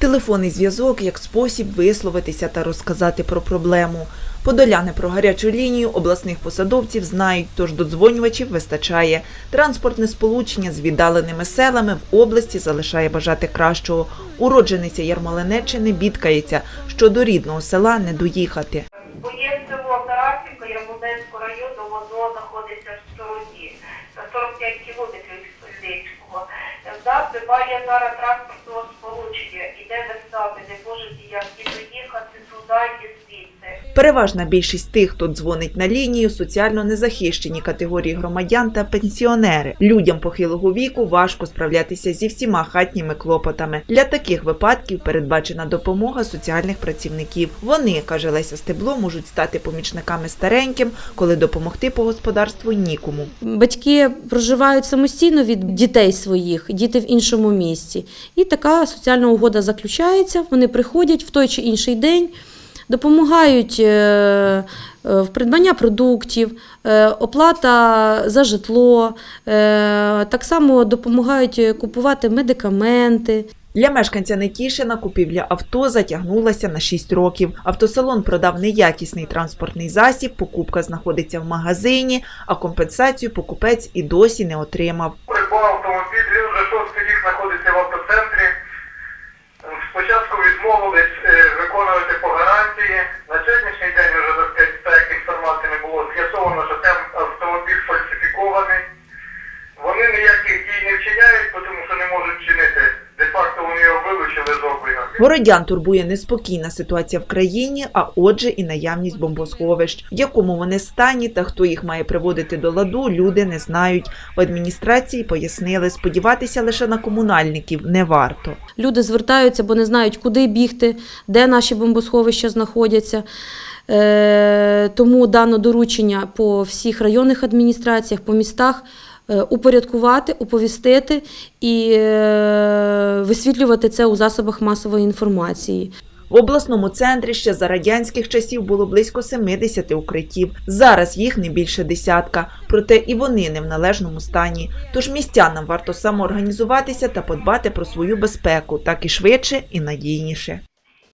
Телефонний зв'язок як спосіб висловитися та розказати про проблему. Подоляни про гарячу лінію обласних посадовців знають, тож додзвонювачів вистачає. Транспортне сполучення з віддаленими селами в області залишає бажати кращого. Уроджениця Ярмолинеччини бідкається, що до рідного села не доїхати. Бо Тарасівка Ярмолинського району, воно знаходиться в стороні, на 45 кілометрів від Хмельницького. В нас зараз транспортного Переважна більшість тих, хто дзвонить на лінію, соціально незахищені категорії громадян та пенсіонери. Людям похилого віку важко справлятися зі всіма хатніми клопотами. Для таких випадків передбачена допомога соціальних працівників. Вони, каже Леся Стебло, можуть стати помічниками стареньким, коли допомогти по господарству нікому. Батьки проживають самостійно від дітей своїх, діти в іншому місці. І така соціальна угода заключається. Вони приходять в той чи інший день, допомагають е, е, в придбання продуктів, е, оплата за житло, так само допомагають купувати медикаменти. Для мешканця Нетішина купівля авто затягнулася на 6 років. Автосалон продав неякісний транспортний засіб, покупка знаходиться в магазині, а компенсацію покупець і досі не отримав. Придбав автомобіль, він вже шостий рік знаходиться в автоцентрі. Спочатку відмовились виконувати по гарантії. На сьогоднішній день вже за 5 Городян турбує неспокійна ситуація в країні, а отже, і наявність бомбосховищ, в якому вони стані та хто їх має приводити до ладу, люди не знають. В адміністрації пояснили, сподіватися лише на комунальників не варто. Люди звертаються, бо не знають, куди бігти, де наші бомбосховища знаходяться. Е, Тому дано доручення по всіх районних адміністраціях, по містах е, упорядкувати, оповістити і е, висвітлювати це у засобах масової інформації. В обласному центрі ще за радянських часів було близько 70 укриттів. Зараз їх не більше десятка, проте і вони не в належному стані. Тож містянам варто самоорганізуватися та подбати про свою безпеку, так і швидше і надійніше.